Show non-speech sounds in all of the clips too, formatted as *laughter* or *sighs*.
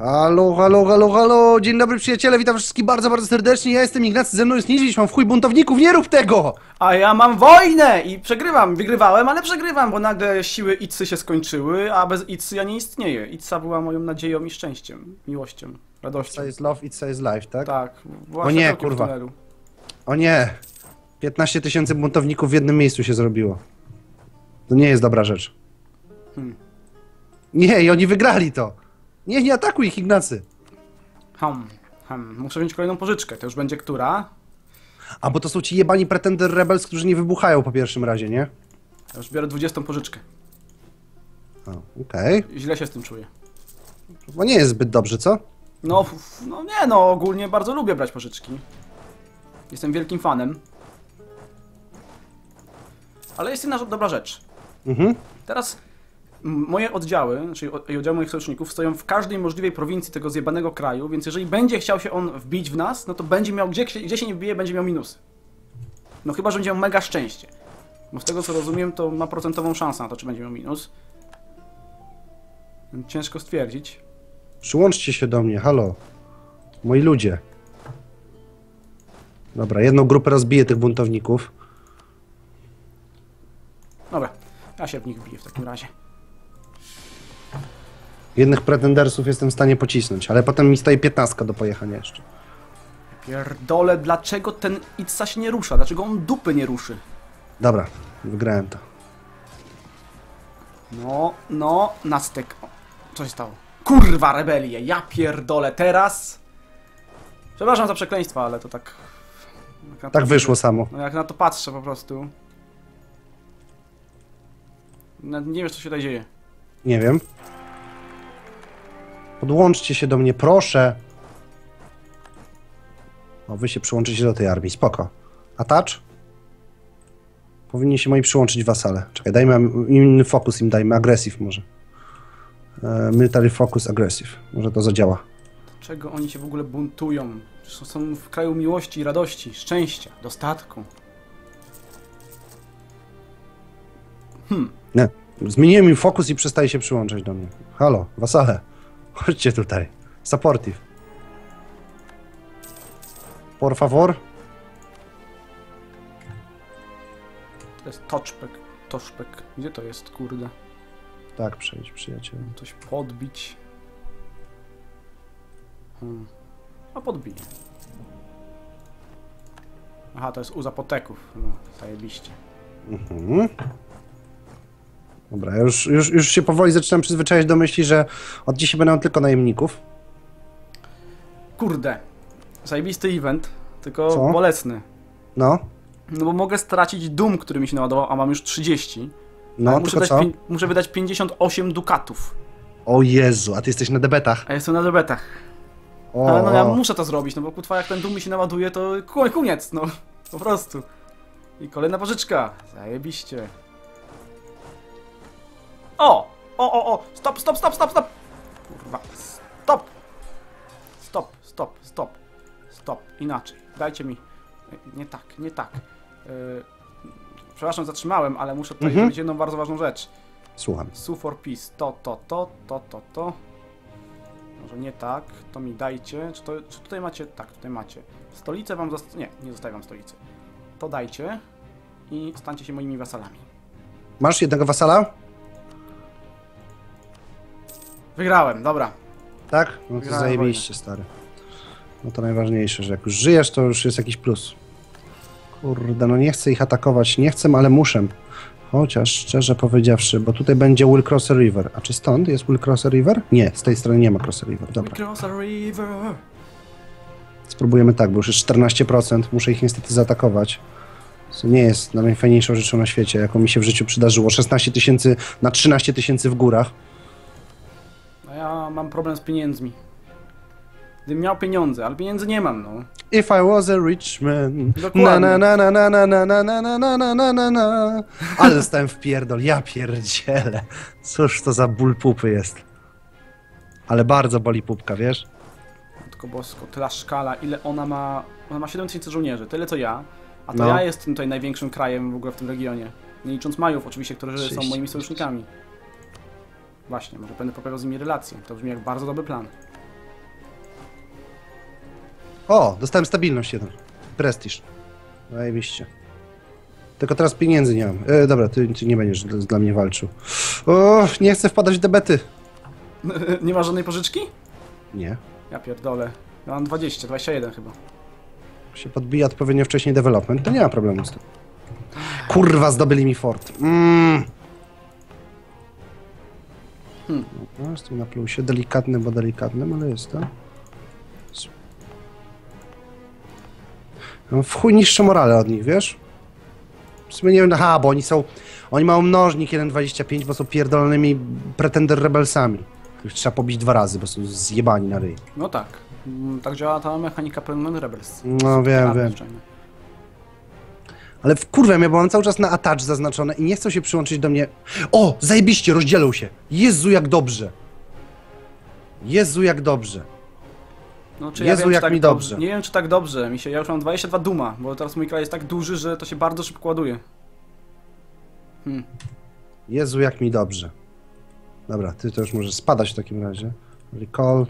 Halo, halo, halo, halo, dzień dobry przyjaciele, witam wszystkich bardzo, bardzo serdecznie, ja jestem Ignacy, ze mną jest Niedźwiedź, mam w chuj buntowników, nie rób tego! A ja mam wojnę i przegrywam. Wygrywałem, ale przegrywam, bo nagle siły Icy się skończyły, a bez Icy ja nie istnieję. Ica była moją nadzieją i szczęściem, miłością, radością. Co jest love, it's is life, tak? Tak. O nie, kurwa. O nie, 15 tysięcy buntowników w jednym miejscu się zrobiło. To nie jest dobra rzecz. Hmm. Nie, i oni wygrali to. Nie, nie atakuj ich, Ignacy. Hmm, hmm. Muszę wziąć kolejną pożyczkę. To już będzie która? A bo to są ci jebani Pretender Rebels, którzy nie wybuchają po pierwszym razie, nie? Ja już biorę 20 pożyczkę. Okej. Źle się z tym czuję. Bo nie jest zbyt dobrze, co? No, no nie no, ogólnie bardzo lubię brać pożyczki. Jestem wielkim fanem. Ale jest jedna dobra rzecz. Mhm. Teraz moje oddziały, czyli oddziały moich sojuszników stoją w każdej możliwej prowincji tego zjebanego kraju, więc jeżeli będzie chciał się on wbić w nas, no to będzie miał, gdzie, gdzie się nie wbije, będzie miał minusy. No chyba, że będzie miał mega szczęście. Bo z tego co rozumiem, to ma procentową szansę na to, czy będzie miał minus. Ciężko stwierdzić. Przyłączcie się do mnie, halo. Moi ludzie. Dobra, jedną grupę rozbiję tych buntowników. Dobra, ja się w nich wbiję w takim razie. Jednych pretendersów jestem w stanie pocisnąć, ale potem mi stoi 15 do pojechania jeszcze. Pierdole, dlaczego ten Itza się nie rusza? Dlaczego on dupy nie ruszy? Dobra, wygrałem to. No, no, na styk. O, Co się stało? Kurwa, rebelię, ja pierdolę, teraz... Przepraszam za przekleństwa, ale to tak... Tak to- wyszło samo. No jak na to patrzę po prostu... Nawet Nie wiesz, co się tutaj dzieje. Nie wiem. Podłączcie się do mnie, proszę. O, wy się przyłączycie do tej armii, spoko. Attach? Powinni się moi przyłączyć wasale. Czekaj, dajmy inny fokus im, dajmy aggressive może. E, military focus aggressive. Może to zadziała. Dlaczego oni się w ogóle buntują? Przecież są w kraju miłości, radości, szczęścia, dostatku. Nie. Zmieniłem im fokus i przestaje się przyłączać do mnie. Halo, wasale. Chodźcie tutaj. Supportive. Por favor. To jest touchback, touchback. Gdzie to jest, kurde? Tak, przejdź, przyjacielu. Coś podbić. Hmm. A podbij. Aha, to jest u zapoteków. No, zajebiście. Mhm. Dobra, już, już, już się powoli zaczynam przyzwyczaić do myśli, że od dzisiaj będą tylko najemników. Kurde. Zajebisty event, tylko Co? bolesny. No, No bo mogę stracić dum, który mi się naładował, a mam już 30. no, muszę, tylko pię- muszę wydać 58 dukatów. O Jezu, a ty jesteś na debetach. A jestem na debetach. O, Ale no ja muszę to zrobić, no bo kutwa jak ten dum mi się naładuje, to koniec, no. Po prostu. I kolejna pożyczka. Zajebiście. O! O, o, o! Stop, stop, stop, stop, stop! Kurwa. Stop! Stop, stop, stop. Stop. Inaczej. Dajcie mi. Nie tak, nie tak. Yy, przepraszam, zatrzymałem, ale muszę tutaj Mhm. zrobić jedną bardzo ważną rzecz. Słucham. Sue for peace. To, to, to, to, to, to. Może nie tak. To mi dajcie. Czy, to, czy tutaj macie? Tak, tutaj macie. Stolicę wam. Nie, nie zostawiam wam stolicy. To dajcie. I stańcie się moimi wasalami. Masz jednego wasala? Wygrałem, dobra. Tak? No to Wygrałem zajebiście, stary. No to najważniejsze, że jak już żyjesz, to już jest jakiś plus. Kurde, no nie chcę ich atakować, nie chcę, ale muszę. Chociaż szczerze powiedziawszy, bo tutaj będzie Will Crosser River. A czy stąd jest Will Crosser River? Nie, z tej strony nie ma Crosser River. Dobra. Cross a river. Spróbujemy tak, bo już jest 14%, muszę ich niestety zaatakować. Co nie jest najfajniejszą rzeczą na świecie, jaką mi się w życiu przydarzyło. 16 tysięcy na 13 tysięcy w górach. A ja mam problem z pieniędzmi. Gdybym miał pieniądze, ale pieniędzy nie mam, no. If I was a rich man. Dokładnie. Na na na na na na na na na na na na na na Ale zostałem w pierdol, ja pierdzielę. Cóż to za ból pupy jest. Ale bardzo boli pupka, wiesz? Tylko bosko, tyle szkala, ile ona ma... Ona ma 7000 żołnierzy, tyle co ja. A to No. ja jestem tutaj największym krajem w ogóle w tym regionie. Nie licząc Majów oczywiście, którzy są 30. moimi sojusznikami. Właśnie, może będę poprawiał z nimi relacje. To brzmi jak bardzo dobry plan. O, dostałem stabilność jeden. Prestiż. Zajebiście. Tylko teraz pieniędzy nie mam. E, dobra, ty, ty nie będziesz dla, dla mnie walczył. O, nie chcę wpadać w debety. *laughs* Nie ma żadnej pożyczki? Nie. Ja pierdolę. Ja mam 20, 21 chyba. się podbija odpowiednio wcześniej development, to nie ma problemu z tym. Kurwa, zdobyli mi fort. Mm. Hmm. No, jestem na plusie. Delikatny, bo delikatnym, ale jestem. Mam w chuj niższe morale od nich, wiesz? W sumie nie wiem, aha, bo oni są... Oni mają mnożnik 1.25, bo są pierdolonymi pretender rebelsami. Których trzeba pobić dwa razy, bo są zjebani na ryj. No tak. Mm, Tak działa ta mechanika Permanent Rebels. No wiem, wiem. Ale wkurwia mnie, bo mam cały czas na attach zaznaczone i nie chcą się przyłączyć do mnie. O, zajebiście, rozdzielą się. Jezu, jak dobrze. Jezu, jak dobrze. No, czy Jezu, ja wiem, jak tak mi dobrze. Nie wiem, czy tak dobrze. Mi się, ja już mam 22 duma, bo teraz mój kraj jest tak duży, że to się bardzo szybko ładuje. Hmm. Jezu, jak mi dobrze. Dobra, ty to już możesz spadać w takim razie. Recall.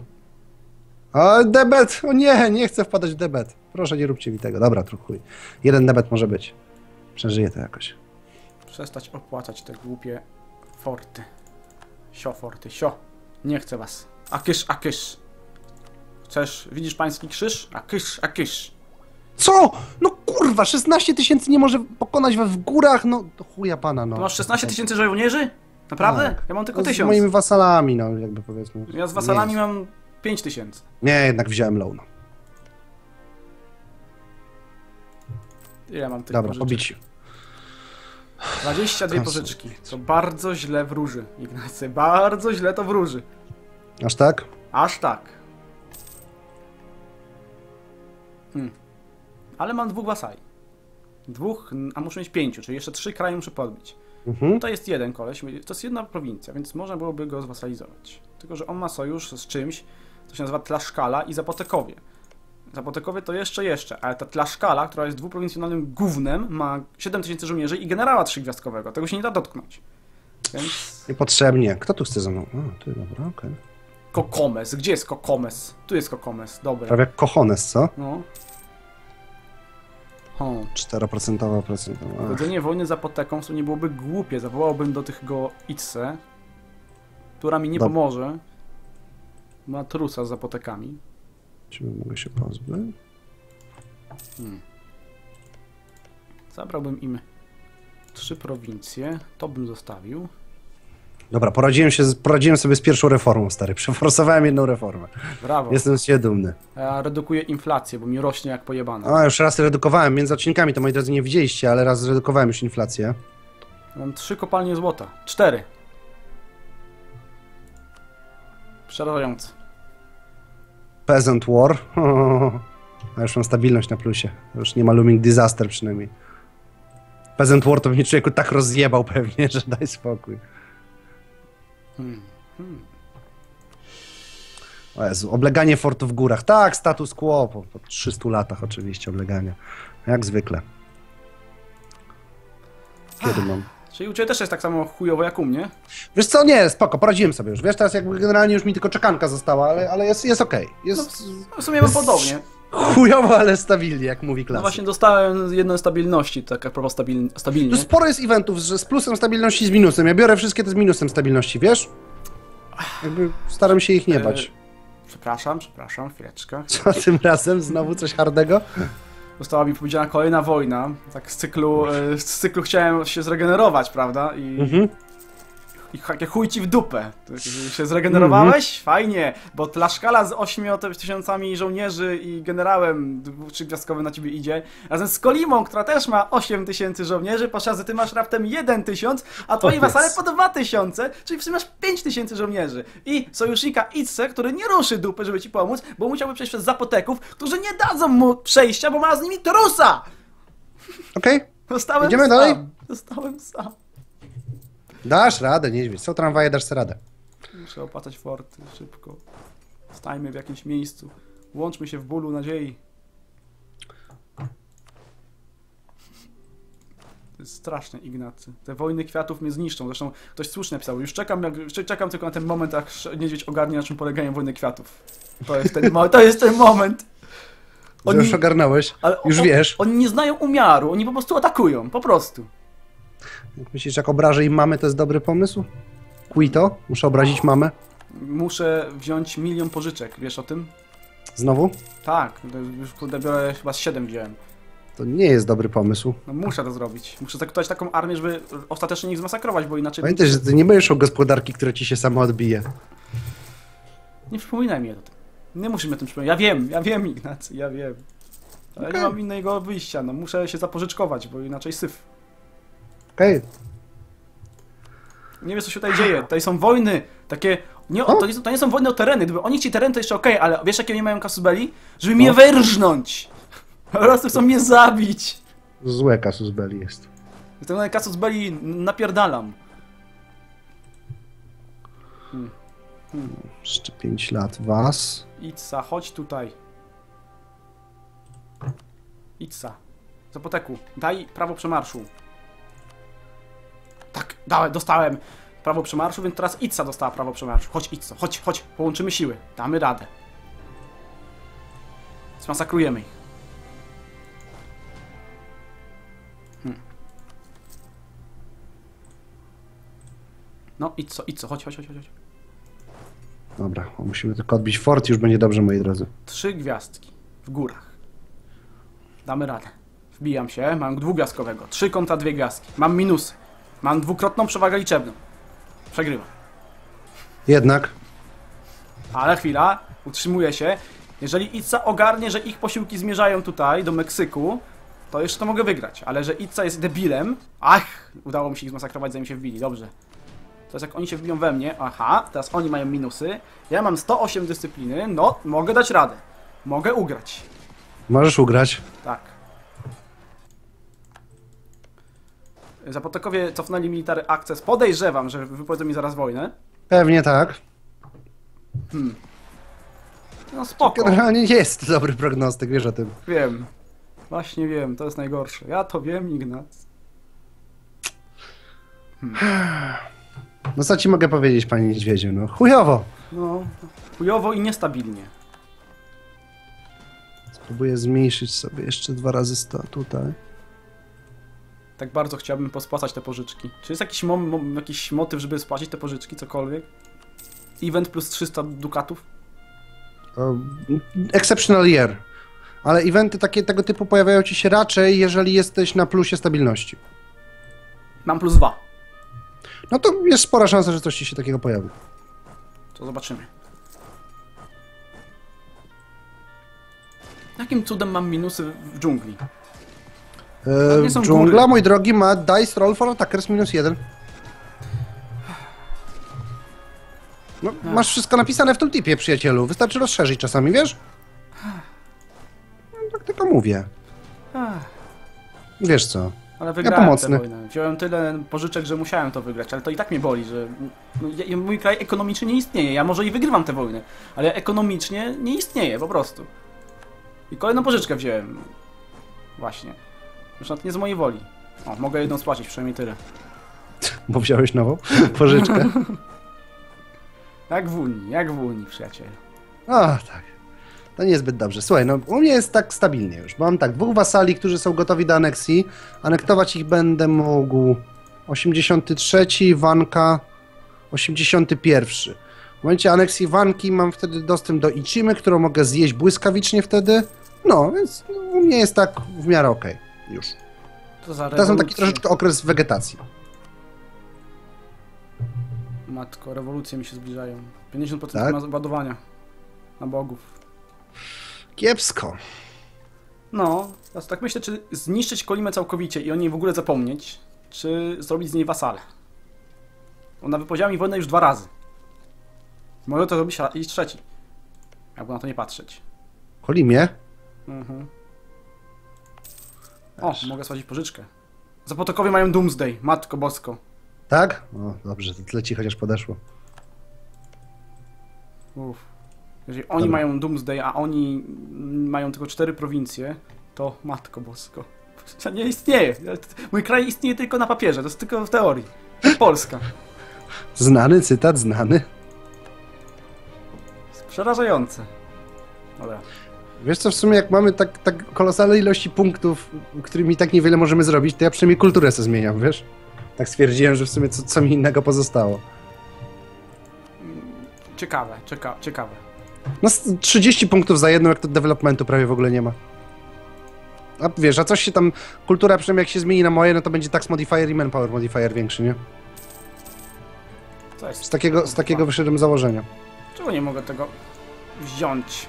O, debet! O nie, nie chcę wpadać w debet. Proszę, nie róbcie mi tego. Dobra, trochę chuj. Jeden debet może być. Przeżyję to jakoś. Przestać opłacać te głupie forty. Sio forty, sio. Nie chcę was. A kysz, a kysz. Chcesz, widzisz pański krzyż? A kysz, a kysz. Co? No kurwa, 16 tysięcy nie może pokonać was w górach, no to chuja pana, no. Masz 16 tysięcy żołnierzy? Naprawdę? Tak. Ja mam tylko No, Z 1000. moimi wasalami, no jakby powiedzmy. Ja z wasalami nie, mam 5000. nie, jednak wziąłem low, no. Ile mam tych Dobra, pożyczek? pobici. 22 Kasy. pożyczki. To bardzo źle wróży, Ignacy. Bardzo źle to wróży. Aż tak? Aż tak. Hmm. Ale mam dwóch wasali. Dwóch, a muszę mieć pięciu, czyli jeszcze trzy kraje muszę podbić. Mhm. To jest jeden koleś, to jest jedna prowincja, więc można byłoby go zwasalizować. Tylko, że on ma sojusz z czymś, co się nazywa Tlaszkala i Zapotekowie. Zapotekowie to jeszcze, jeszcze, ale ta Tlaszkala, która jest dwuprowincjonalnym gównem, ma 7000 żołnierzy i generała trzygwiazdkowego. Tego się nie da dotknąć. Więc... Niepotrzebnie. Kto tu chce ze mną? A, ty, dobra, okej. Kokomes. Gdzie jest Kokomes? Tu jest Kokomes. Dobra. Prawie jak kochones, co? No. O. 4% procentowa. Prowadzenie wojny z apoteką to nie byłoby głupie. Zawołałbym do tych go Itse, która mi nie Dob- pomoże. Ma trusa z apotekami. Ciebie mogę się pozbyć? Zabrałbym im trzy prowincje. To bym zostawił. Dobra, poradziłem, się, poradziłem sobie z pierwszą reformą, stary. *laughs* Przeforsowałem jedną reformę. Brawo. Jestem z siebie dumny. Ja redukuję inflację, bo mi rośnie jak pojebane. A, już raz redukowałem, między odcinkami, to moi drodzy nie widzieliście, ale raz zredukowałem już inflację. Mam trzy kopalnie złota. Cztery. Przerażające. Peasant War. *laughs* A już mam stabilność na plusie. Już nie ma looming disaster przynajmniej. Peasant War to mnie człowieku tak rozjebał pewnie, że daj spokój. Hmm. Hmm. O Jezu, obleganie fortu w górach. Tak, status quo po, po 300 latach oczywiście oblegania. Jak zwykle. Kiedy mam? Czyli u Ciebie też jest tak samo chujowo jak u mnie. Wiesz co, nie, spoko, poradziłem sobie już. Wiesz, teraz jakby generalnie już mi tylko czekanka została, ale, ale jest, jest okej. Jest No, w sumie mam podobnie. chujowo, ale stabilnie, jak mówi No klasyk. właśnie dostałem jedną stabilności, tak a propos stabil, stabilnie. Tu sporo jest eventów, że z plusem stabilności i z minusem. Ja biorę wszystkie te z minusem stabilności, wiesz? Jakby staram się ich nie E, bać. Przepraszam, przepraszam, chwileczkę. Co tym razem? Znowu coś hardego? Została mi powiedziana kolejna wojna. Tak z cyklu, e, z cyklu chciałem się zregenerować, prawda? I, Mhm. I ch- chuj ci w dupę. Ty się zregenerowałeś? Mhm. Fajnie, bo Tlaszkala z 8 tysiącami żołnierzy i generałem trzygwiazdkowym na ciebie idzie, razem z Kolimą, która też ma 8 tysięcy żołnierzy, po razy ty masz raptem 1 tysiąc, a twoi wasale po 2 tysiące, czyli w sumie masz 5 tysięcy żołnierzy. I sojusznika Itse, który nie ruszy dupy, żeby ci pomóc, bo musiałby przejść przez zapoteków, którzy nie dadzą mu przejścia, bo ma z nimi trusa! Okej, Zostałem Idziemy sam. dalej? Zostałem sam. Dasz radę, niedźwiedź. Są tramwaje, dasz sobie radę. Muszę opłacać forty szybko. Stajmy w jakimś miejscu. Łączmy się w bólu nadziei. To jest straszne, Ignacy. Te wojny kwiatów mnie zniszczą. Zresztą ktoś słusznie pisał. Już czekam, jak, czekam tylko na ten moment, aż niedźwiedź ogarnie, na czym polegają wojny kwiatów. To jest ten, mo- to jest ten moment. Oni- Już ogarnąłeś? Ale Już o- wiesz? Oni nie znają umiaru, oni po prostu atakują, po prostu. Myślisz, jak obrażę im mamę, to jest dobry pomysł? Quito? Muszę obrazić mamę? Muszę wziąć milion pożyczek, wiesz o tym? Znowu? Tak, już kurde biorę, chyba z 7 wziąłem. To nie jest dobry pomysł. No muszę to zrobić. Muszę zakutać taką armię, żeby ostatecznie ich zmasakrować, bo inaczej... Pamiętaj, że ty nie będziesz miał gospodarki, która ci się sama odbije. Nie przypominaj mi o tym. Nie musisz mi o tym przypominać. Ja wiem, ja wiem Ignacy, ja wiem. Ale Okej. nie mam innego wyjścia, no muszę się zapożyczkować, bo inaczej syf. Okej, Nie wiesz co się tutaj dzieje. Tutaj są wojny, takie... Nie, O! to, nie, są- to nie są wojny o tereny. Gdyby oni ci teren, to jeszcze okej, ale wiesz jakie nie mają kasusbeli? Żeby mnie No. wyrżnąć! *laughs* Po prostu chcą mnie zabić! złe kasus belli jest. Na kasusbeli napierdalam. Jeszcze 5 lat was. Itza, chodź tutaj. Itza. Zapoteku, daj prawo przemarszu. Dałem, dostałem prawo przemarszu, więc teraz Itza dostała prawo przemarszu. Chodź Itza, chodź, chodź, połączymy siły. Damy radę. Zmasakrujemy ich. Hmm. No, Itzo, Itzo, chodź, chodź, chodź, chodź. Dobra, musimy tylko odbić fort już będzie dobrze, moi drodzy. Trzy gwiazdki w górach. Damy radę. Wbijam się, mam dwugwiazdkowego. Trzy kontra dwie gwiazdki. Mam minusy. Mam dwukrotną przewagę liczebną. Przegrywam. Jednak, Ale chwila, utrzymuję się. Jeżeli Itza ogarnie, że ich posiłki zmierzają tutaj, do Meksyku, to jeszcze to mogę wygrać. Ale że Itza jest debilem... Ach! Udało mi się ich zmasakrować, zanim się wbili. Dobrze. Teraz jak oni się wbiją we mnie, aha, teraz oni mają minusy. Ja mam 108 dyscypliny, no, mogę dać radę. Mogę ugrać. możesz ugrać. Tak. Zapotekowie cofnęli military akces. Podejrzewam, że wypowiedzą mi zaraz wojnę. Pewnie tak. No spoko, Generalnie nie jest to dobry prognostyk, wiesz o tym. wiem. Właśnie wiem, to jest najgorsze. Ja to wiem, Ignac. *sighs* No co ci mogę powiedzieć, panie niedźwiedziu? No chujowo. No, chujowo i niestabilnie. Spróbuję zmniejszyć sobie jeszcze dwa razy 100 tutaj. Tak bardzo chciałbym pospłacać te pożyczki. Czy jest jakiś, jakiś motyw, żeby spłacić te pożyczki, cokolwiek? Event plus 300 dukatów? Exceptional year. Ale eventy takie, tego typu pojawiają ci się raczej, jeżeli jesteś na plusie stabilności. Mam plus 2. No to jest spora szansa, że coś ci się takiego pojawi. To zobaczymy. Jakim cudem mam minusy w dżungli? E, dżungla, góry. mój drogi, ma dice roll for attackers minus jeden. No, masz wszystko napisane w tooltipie, przyjacielu. Wystarczy rozszerzyć czasami, wiesz? No, tak tylko mówię. Wiesz co? ale wygrałem pomocny. tę wojnę. Wziąłem tyle pożyczek, że musiałem to wygrać, ale to i tak mnie boli, że no, ja, mój kraj ekonomicznie nie istnieje. Ja może i wygrywam tę wojnę, ale ekonomicznie nie istnieje po prostu. I kolejną pożyczkę wziąłem. Właśnie. Już nawet nie z mojej woli. O, mogę jedną spłacić, przynajmniej tyle. Bo wziąłeś nową *laughs* pożyczkę. Jak w Unii, jak w Unii, przyjaciel. O, tak. To niezbyt dobrze. Słuchaj, no u mnie jest tak stabilnie już. Mam tak, dwóch wasali, którzy są gotowi do aneksji. Anektować ich będę mógł 83, Wanka 81. W momencie aneksji Wanki mam wtedy dostęp do Ichimy, którą mogę zjeść błyskawicznie wtedy. No, więc u mnie jest tak w miarę okej. Już. To za Teraz mam taki troszeczkę okres wegetacji. Matko, rewolucje mi się zbliżają. 50% Tak? ładowania na bogów. Kiepsko. No, teraz tak myślę, czy zniszczyć Kolimę całkowicie i o niej w ogóle zapomnieć, czy zrobić z niej wasale. Ona wypowiedziała mi wojnę już dwa razy. Mogę to zrobić ra- i trzeci. Jakby na to nie patrzeć. Kolimie? Mhm. O, mogę spłacić pożyczkę. Zapotokowie mają Doomsday, matko bosko. Tak? O, dobrze, to tyle ci chociaż podeszło. Uff. Jeżeli oni Dobra. mają Doomsday, a oni mają tylko cztery prowincje, to matko bosko. To nie istnieje. Mój kraj istnieje tylko na papierze, to jest tylko w teorii. Polska. Znany cytat, znany. Przerażające. Dobra. Wiesz co, w sumie jak mamy tak, tak kolosalne ilości punktów, którymi tak niewiele możemy zrobić, to ja przynajmniej kulturę sobie zmieniam, wiesz? Tak stwierdziłem, że w sumie co, co mi innego pozostało. Ciekawe, cieka ciekawe. No z 30 punktów za jedną, jak to developmentu prawie w ogóle nie ma. A wiesz, a coś się tam, kultura przynajmniej jak się zmieni na moje, no to będzie tax modifier i manpower modifier większy, nie? Z takiego, z takiego wyszedłem założenia. Czego nie mogę tego wziąć?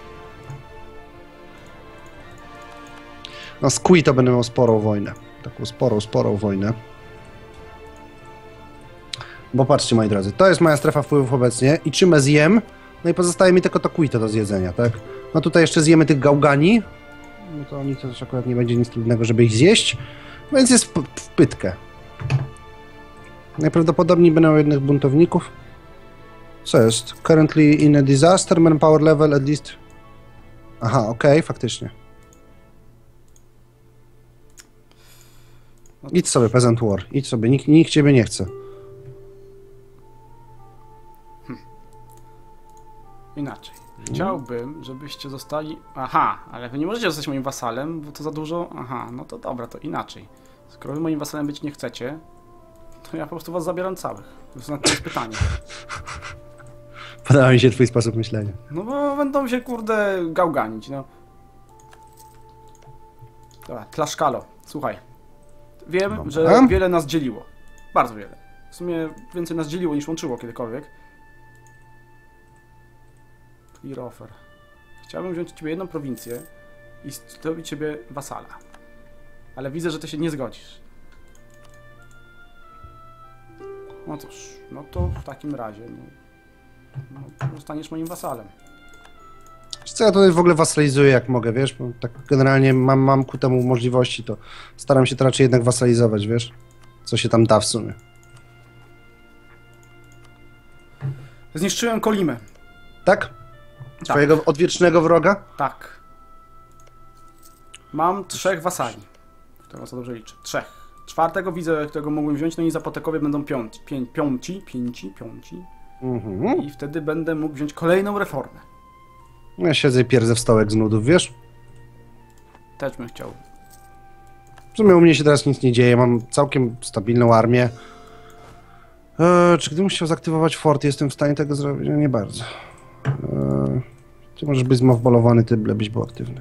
No z Kui to będę miał sporą wojnę. Taką sporą, sporą wojnę. Bo patrzcie, moi drodzy, to jest moja strefa wpływów obecnie i czym zjem, no i pozostaje mi tylko to Kui to do zjedzenia, tak? No tutaj jeszcze zjemy tych gałgani, no to oni też akurat nie będzie nic trudnego, żeby ich zjeść, więc jest w, pytkę. Najprawdopodobniej będą jednych buntowników. Co jest? Currently in a disaster, manpower level at least... Aha, okej, faktycznie. Idź sobie, Peasant War. Idź sobie, nikt, nikt ciebie nie chce. Inaczej. Chciałbym, żebyście zostali. Aha, ale wy nie możecie zostać moim wasalem, bo to za dużo. Aha, no to dobra, to inaczej. Skoro wy moim wasalem być nie chcecie, to ja po prostu was zabieram całych. To jest, to jest pytanie. *laughs* Podoba mi się twój sposób myślenia. No bo będą się kurde gałganić, no. Dobra, Tlaszkalo, słuchaj. Wiem, Dobra. że wiele nas dzieliło. Bardzo wiele. W sumie więcej nas dzieliło niż łączyło kiedykolwiek. Clear offer. Chciałbym wziąć od ciebie jedną prowincję i zrobić ciebie wasala. Ale widzę, że ty się nie zgodzisz. No cóż, no to w takim razie, no, no zostaniesz moim wasalem. Co ja tutaj w ogóle wasalizuję jak mogę, wiesz? Bo tak generalnie mam, mam ku temu możliwości, to staram się to raczej jednak wasalizować, wiesz? Co się tam da w sumie. Zniszczyłem Kolimę. Tak? Twojego odwiecznego wroga? Tak. Mam trzech wasali. Tego co dobrze liczę. Trzech. Czwartego widzę, którego mógłbym wziąć, no i zapotekowie będą piąci, pię, piąci, pięci, piąci. Mhm. I wtedy będę mógł wziąć kolejną reformę. Ja siedzę i pierdzę w stołek z nudów, wiesz? Też bym chciał. W sumie u mnie się teraz nic nie dzieje, mam całkiem stabilną armię. Eee, czy gdybym chciał zaktywować fort, jestem w stanie tego zrobić? No nie bardzo. Eee, ty możesz być zmowbolowany, ty byś był aktywny.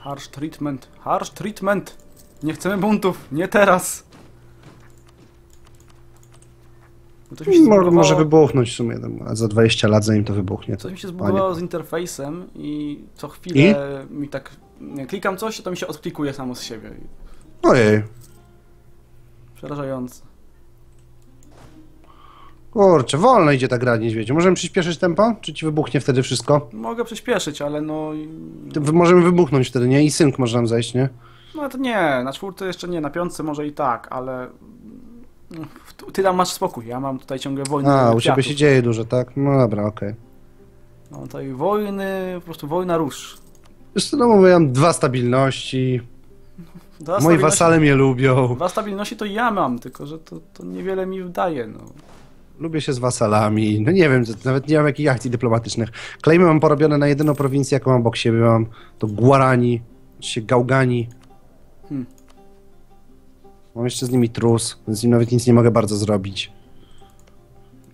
Harsh treatment. Harsh treatment. Nie chcemy buntów. Nie teraz. Bo Coś mi się Może, zbugowało- może wybuchnąć w sumie, tam, a za 20 lat zanim to wybuchnie. Coś mi się zbugowało z interfejsem i co chwilę mi tak... Klikam coś, to mi się odklikuje samo z siebie. Ojej, Przerażające. kurczę, wolno idzie ta gra niedźwiedziu. Możemy przyspieszyć tempo? Czy ci wybuchnie wtedy wszystko? Mogę przyspieszyć, ale no... i- możemy wybuchnąć wtedy, nie? I synk może nam zejść, nie? No to nie, na czwórce jeszcze nie, na piątce może i tak, ale... no, Ty tam masz spokój, ja mam tutaj ciągle wojny A, u ciebie się dzieje dużo, tak? No dobra, okej. Mam tutaj wojny, po prostu wojna róż. Wiesz co, no mówię, ja mam dwa stabilności, Dwa moi wasale mnie lubią, Dwa stabilności to ja mam, tylko że to, to niewiele mi daje, no. lubię się z wasalami, no nie wiem, nawet nie mam jakichś akcji dyplomatycznych. Klejmy mam porobione na jedyną prowincję, jaką mam obok siebie, mam to Guarani, czy się Gałgani. Hmm. Mam jeszcze z nimi trus, z nim nawet nic nie mogę bardzo zrobić.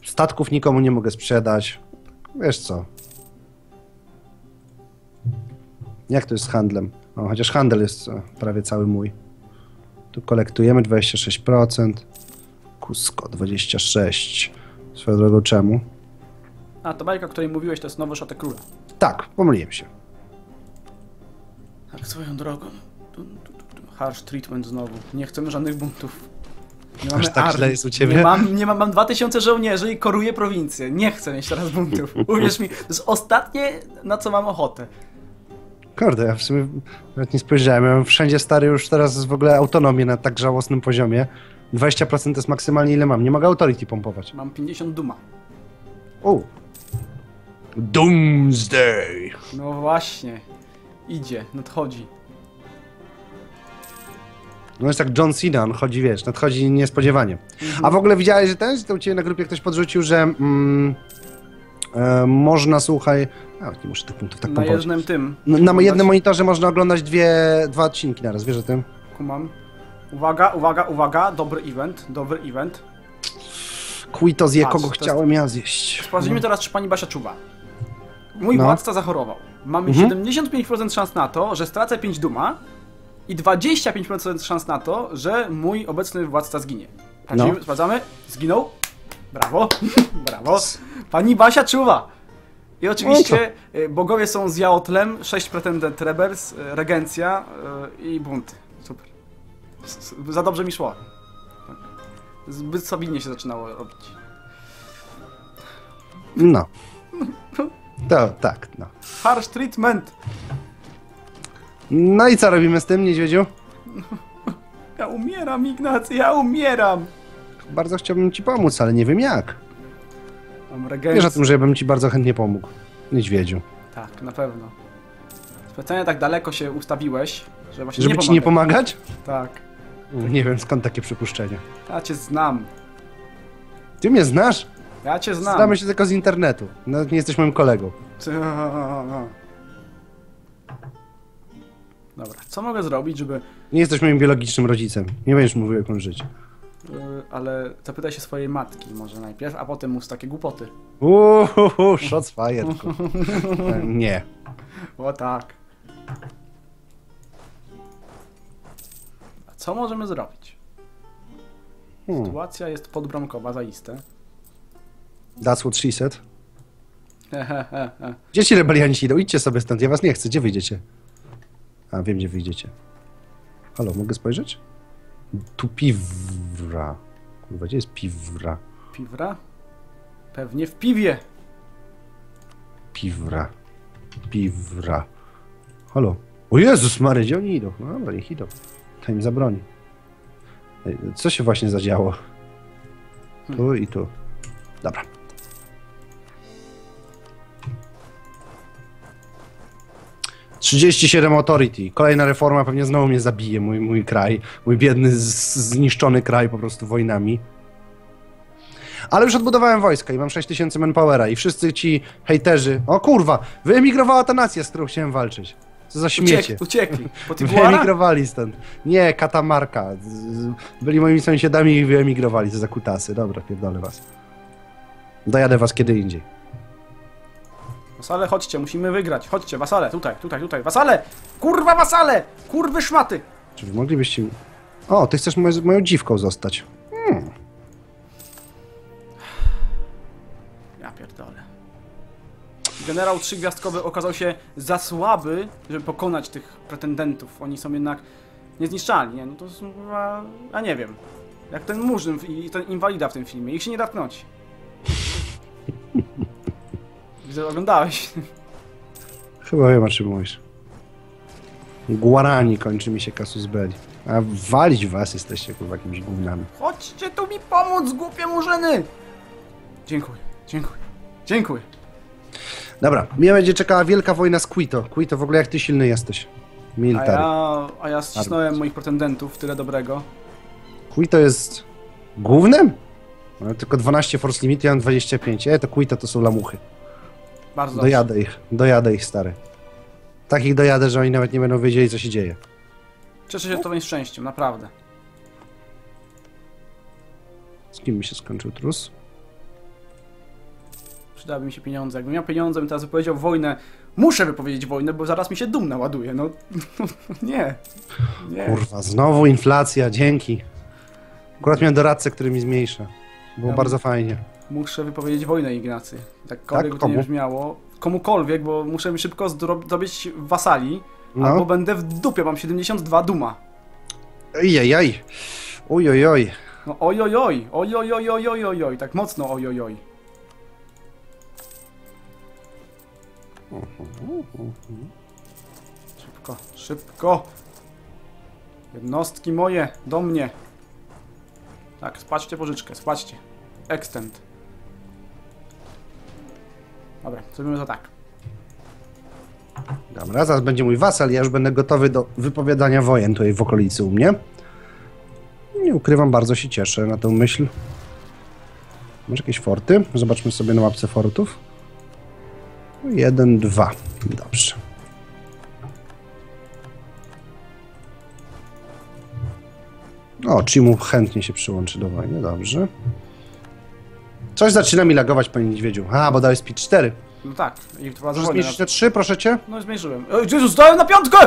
Statków nikomu nie mogę sprzedać. Wiesz co? Jak to jest z handlem? O, chociaż handel jest prawie cały mój. Tu kolektujemy 26%. Kusko 26. Swoją drogą czemu? A, to bajka, o której mówiłeś, to jest Nowy Szatek Króla. Tak, pomyliłem się. Tak, swoją drogą. Harsh treatment znowu. Nie chcemy żadnych buntów. Nie Aż tak źle jest u ciebie? Nie mam, nie mam, mam 2000 żołnierzy i koruję prowincję. Nie chcę mieć teraz buntów. *laughs* Uwierz mi, to jest ostatnie, na co mam ochotę. Kurde, ja w sumie nawet nie spojrzałem. Ja mam wszędzie stary już teraz w ogóle autonomię na tak żałosnym poziomie. 20% to jest maksymalnie ile mam. Nie mogę authority pompować. Mam 50 duma. O. Doomsday. No właśnie. Idzie, nadchodzi. No jest jak John Cena, on chodzi, wiesz, nadchodzi niespodziewanie. A w ogóle widziałeś, że ten, że to u ciebie na grupie ktoś podrzucił, że mm, E, można, słuchaj... A, nie muszę tych punktów tak Na pompować. jednym tym. Na, na jednym monitorze można oglądać dwie, dwa odcinki naraz, wiesz o tym? Kumam. Uwaga, uwaga, uwaga, dobry event, dobry event. Quito zje, Patrz, kogo to jest- chciałem ja zjeść. Sprawdzimy teraz, czy pani Basia czuwa. Mój No. władca zachorował. Mamy Mhm. 75% szans na to, że stracę 5 duma i 25% szans na to, że mój obecny władca zginie. Sprawdzimy, No. sprawdzamy. Zginął. Brawo. *laughs* Brawo. Pani Basia czuwa. I oczywiście y, bogowie są z Jaotlem, 6 pretendent rebels, y, regencja y, i bunty. Super. S- s- Za dobrze mi szło. Tak. Zbyt stabilnie się zaczynało robić. No. *laughs* To, tak, no. Harsh treatment. No i co robimy z tym, niedźwiedziu? *laughs* Ja umieram, Ignacy, ja umieram! Bardzo chciałbym ci pomóc, ale nie wiem jak. Mam Wiesz o regencję. tym, że ja bym ci bardzo chętnie pomógł. Niedźwiedziu. Tak, na pewno. Specjalnie tak daleko się ustawiłeś, że właśnie Żeby nie ci nie pomagać? Tak. Nie wiem skąd takie przypuszczenie. Ja cię znam. Ty mnie znasz? Ja cię znam. Znamy się tylko z internetu. Nawet nie jesteś moim kolegą. *laughs* Dobra, co mogę zrobić, żeby... Nie jesteś moim biologicznym rodzicem. Nie będziesz mówił, jak on żyć. Yy, ale zapytaj się swojej matki może najpierw, a potem mów takie głupoty. Uuu, shots fired. *laughs* E, Nie. O tak. A co możemy zrobić? Hmm. Sytuacja jest podbramkowa, zaiste. That's what she said. *laughs* Hehehe. Gdzie ci rebelianci idą? Idźcie sobie stąd, ja was nie chcę. Gdzie wyjdziecie? A, wiem, gdzie wyjdziecie. Halo, mogę spojrzeć? Tu piwra. Kurwa, gdzie jest piwra? Piwra? Pewnie w piwie. Piwra. Piwra. Halo. O Jezus Mary, gdzie oni idą? No dobra, niech idą. To im zabroni. Ej, Co się właśnie zadziało? Tu i tu. Dobra. Trzydzieści siedem authority. Kolejna reforma pewnie znowu mnie zabije, mój, mój kraj. Mój biedny, zniszczony kraj po prostu wojnami. Ale już odbudowałem wojska i mam 6000 manpowera i wszyscy ci hejterzy... O kurwa! Wyemigrowała ta nacja, z którą chciałem walczyć. Co za śmiecie. Uciek, uciekli. *laughs* Wyemigrowali stąd. Nie, Katamarka. Byli moimi sąsiadami i wyemigrowali. Co za kutasy. Dobra, pierdolę was. Dojadę was kiedy indziej. Wasale, chodźcie, musimy wygrać. Chodźcie, wasale, tutaj, tutaj, tutaj. Wasale! Kurwa, wasale! Kurwy szmaty! Czy wy moglibyście... O, ty chcesz moją, moją dziwką zostać. Ja pierdolę. Generał trzygwiazdkowy okazał się za słaby, żeby pokonać tych pretendentów. Oni są jednak niezniszczalni, nie? No to są chyba... Ja nie wiem. Jak ten murzyn i ten inwalida w tym filmie. Ich się nie da tknąć. *laughs* Widzę, oglądałeś. Chyba wiem, o czym mówisz. Guarani kończy mi się kasus belli. A walić was jesteście, kurwa, jakimiś gównami. Chodźcie tu mi pomóc, głupie murzyny! Dziękuję, dziękuję, dziękuję. Dobra, mnie będzie czekała wielka wojna z Quito. Quito, w ogóle jak ty silny jesteś. A Military. ja, a ja ścisnąłem moich pretendentów, tyle dobrego. Quito jest głównym? No, tylko 12 force limit, ja mam 25. E, to Quito to są lamuchy. Bardzo dobrze. Dojadę ich, dojadę ich, stary. Takich dojadę, że oni nawet nie będą wiedzieli, co się dzieje. Cieszę się twoim szczęściem, naprawdę. Z kim mi się skończył trus? Przydałyby mi się pieniądze. Jakbym miał pieniądze, bym teraz wypowiedział wojnę. Muszę wypowiedzieć wojnę, bo zaraz mi się dum naładuje. No, *laughs* nie. Nie. Kurwa, znowu inflacja, dzięki. Akurat miałem doradcę, który mi zmniejsza. Było Ja bardzo fajnie. Muszę wypowiedzieć wojnę, Ignacy. Jakkolwiek Tak? by to nie Komu? brzmiało. Komukolwiek, bo muszę szybko zdro- zdobyć wasali, No. albo będę w dupie, mam 72 duma. Ejejej. Ojojoj. No ojojoj, ojojoj, ojojoj, oj, tak mocno ojojoj. Szybko, szybko. Jednostki moje, do mnie. Tak, spłaćcie pożyczkę, spłaćcie. Extend. Dobra, zrobimy to tak. Dobra, zaraz będzie mój wasal, ja już będę gotowy do wypowiadania wojen tutaj w okolicy u mnie. Nie ukrywam, bardzo się cieszę na tę myśl. Może jakieś forty? Zobaczmy sobie na mapce fortów. Jeden, dwa. Dobrze. O, Chimu chętnie się przyłączy do wojny, dobrze. Coś zaczyna mi lagować, panie niedźwiedziu. A, bo dałeś speed 4. No tak, i Możesz zmienić na 3, proszę cię? No zmniejszyłem. Ej, Jezus, dałem na piątkę!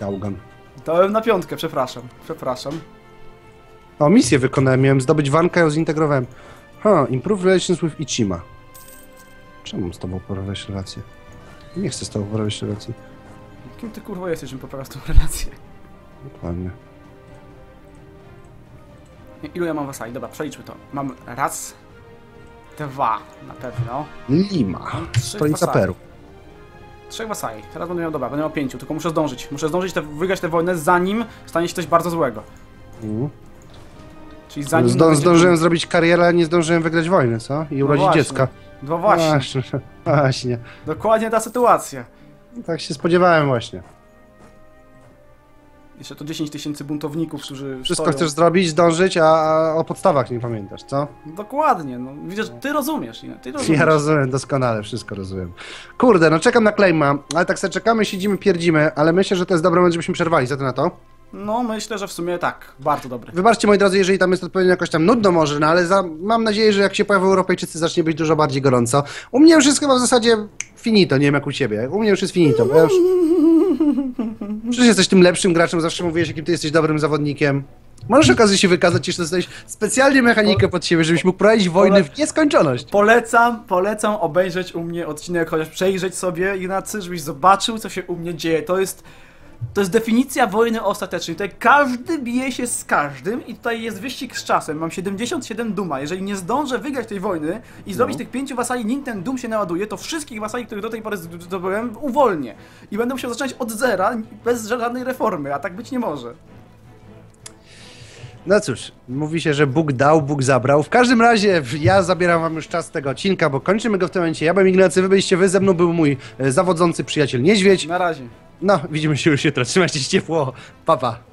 Gaugan. Dałem na piątkę, przepraszam. Przepraszam. O, misję wykonałem, miałem zdobyć wankę, ją zintegrowałem. Ha, improve relations with Ichima. Czemu mam z tobą poprawiać relacje? Nie chcę z tobą poprawiać relacji. Kim ty kurwa jesteś, żebym poprawiał tą relację? Dokładnie. Ilu ja mam wasali? Dobra, przeliczmy to. Mam raz, dwa na pewno. Lima. Trzy Stolica. Peru. Trzech wasali. Teraz będę miał, dobra, będę miał pięciu, tylko muszę zdążyć. Muszę zdążyć te, wygrać tę wojnę, zanim stanie się coś bardzo złego. Mhm. Czyli zanim... Będzie- zdążyłem zrobić karierę, ale nie zdążyłem wygrać wojny, co? I urodzić właśnie. dziecka. No właśnie, Właśnie. *laughs* właśnie. dokładnie ta sytuacja. Tak się spodziewałem właśnie. Jeszcze to 10 tysięcy buntowników, którzy Wszystko stoją. chcesz zrobić, zdążyć, a o podstawach nie pamiętasz, co? Dokładnie, no. Widzisz, ty rozumiesz, ty rozumiesz. Ja rozumiem, doskonale, wszystko rozumiem. Kurde, no czekam na claima, ale tak sobie czekamy, siedzimy, pierdzimy, ale myślę, że to jest dobry moment, żebyśmy przerwali. Co ty na to? No, myślę, że w sumie tak. Bardzo dobry. Wybaczcie, moi drodzy, jeżeli tam jest odpowiednio jakoś tam nudno może, no ale za, mam nadzieję, że jak się pojawią Europejczycy, zacznie być dużo bardziej gorąco. U mnie już jest chyba w zasadzie finito, nie wiem jak u ciebie. U mnie już jest finito, bo ja już... Przecież jesteś tym lepszym graczem, zawsze mówiłeś, jakim ty jesteś dobrym zawodnikiem. Możesz okazję się wykazać, że dostałeś specjalnie mechanikę pod siebie, żebyś mógł prowadzić wojny w nieskończoność. Polecam, polecam obejrzeć u mnie odcinek, chociaż przejrzeć sobie, Ignacy, żebyś zobaczył, co się u mnie dzieje. To jest, to jest definicja wojny ostatecznej. Tutaj każdy bije się z każdym i tutaj jest wyścig z czasem. Mam 77 duma. Jeżeli nie zdążę wygrać tej wojny i zrobić No. tych pięciu wasali, nim ten dum się naładuje, to wszystkich wasali, których do tej pory zdobyłem, uwolnię. I będę musiał zacząć od zera, bez żadnej reformy, a tak być nie może. No cóż, mówi się, że Bóg dał, Bóg zabrał. W każdym razie ja zabieram wam już czas tego odcinka, bo kończymy go w tym momencie. Ja byłem Ignacy, wy byliście wy, ze mną był mój e, zawodzący przyjaciel Niedźwiedź. Na razie. No, widzimy się już jutro. Trzymajcie się ciepło. Pa, pa.